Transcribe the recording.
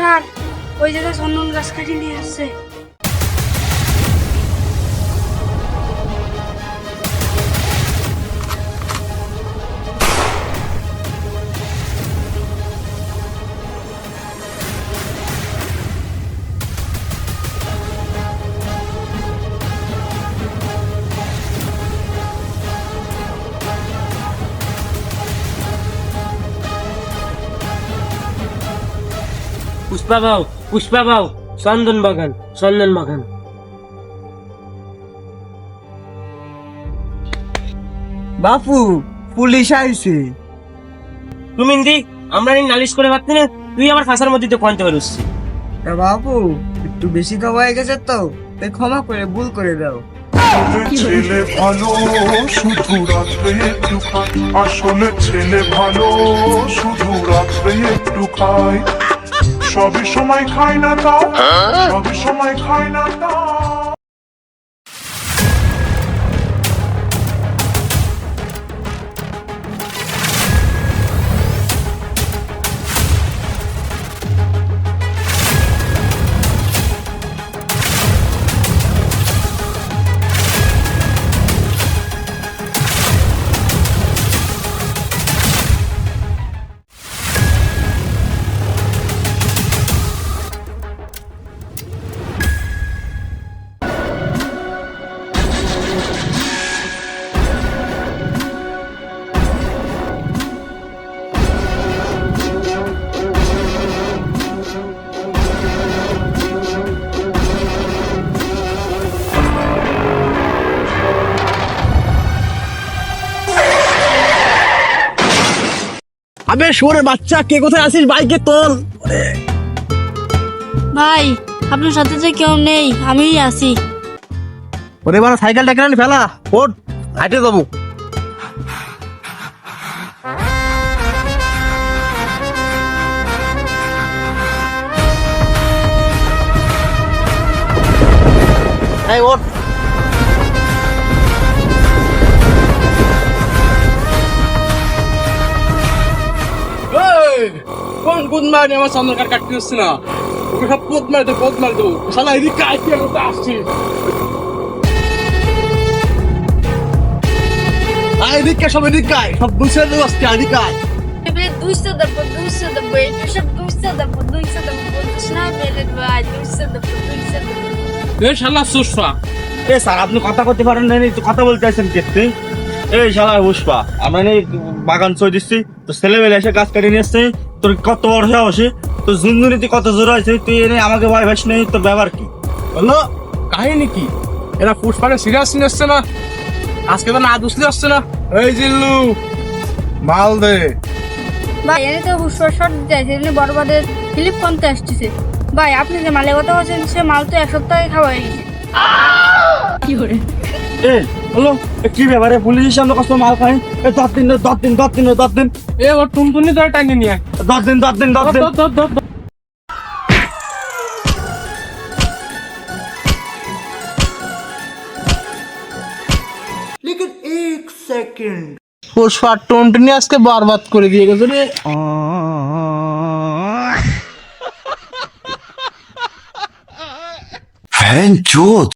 Sir ওই জায়গায় চন্দন গাছ কাটি নিয়ে আসছে। পুষ্পা বাউ পুষ্পা বাউ চন্দন বাগান চন্দন বাগান। বাপু পুলিশ আইছে। তুমি দি আমরা এই নালিশ করে পারতি না তুই আমার ফাঁসার মধ্যে তো কনতে পারিস? তা বাপু একটু বেশি তো হয়ে গেছে তো তাই ক্ষমা করে ভুল করে দাও। ছেলে ভালো শুধু রাত্রে একটু খায়। আসলে ছেলে ভালো শুধু রাত্রে একটু খায়। সবই সময় খায় না তাও। সবই সময় খায় না তাও। আবে শোরের বাচ্চা কে কোথায় আছিস? বাইকে তোল। ভাই আপনার সাথে যে কেউ নেই আমিই আছি। ওরে বাবা সাইকেলটা কেন ফেলা। ওট হাইটে যাব। কোন কোন মারি আমার সামনে কার কাটতে হচ্ছে না। ওকে সব পোত মার দে পোত মার দেবো শালা এদিকে তো আসছি আয় এদিকে সব এদিকে আয়। সব বুঝে দেবো আজকে এদিকে আয়। দুইশো দেবো দুইশো দেবো এটা সব দুইশো দেবো দুইশো দেবো বলছিস না মেরে ভাই দুইশো দেবো দুইশো দেবো। এ শালা এ স্যার আপনি কথা করতে পারেন না কথা বলতে আছেন কেটে এই শালা পুষ্পা আমরা নেই বাগান চই দিচ্ছি। তো ছেলেবেলে এসে গাছ কেটে নিয়ে এসছে তোর কত বড় সাহসে তো ঝুনঝুনিতে কত জোর আছে তুই এনে আমাকে ভয় ভাস নেই তোর ব্যবহার কি? হলো কাহিনী কি? এরা পুষ্পাকে সিরিয়াস নিচ্ছে না? আজকে তো না দুসলি আসছে না? এই জিল্লু মাল দে। ভাই এনে তো হুসর শট দিয়েছে এমনি বড় বড় ফিলিপ কমতে আসতেছে। ভাই আপনি যে মালের কথা বলছেন সে মাল তো এক সপ্তাহে খাওয়া হয়ে গেছে। কি করে? এ হলো কি ব্যাপারে পুলিশের সামনে কষ্ট মাল খাই এ দশ দিন দশ দিন দশ দিন দশ দিন। এ ওর টুনটুনি ধরে টাইনে নিয়ে দশ দিন দশ দিন দশ দিন। পুষ্পা টুনটুনি আজকে বরবাদ করে দিয়ে গেছে রে। ফ্যান চোদ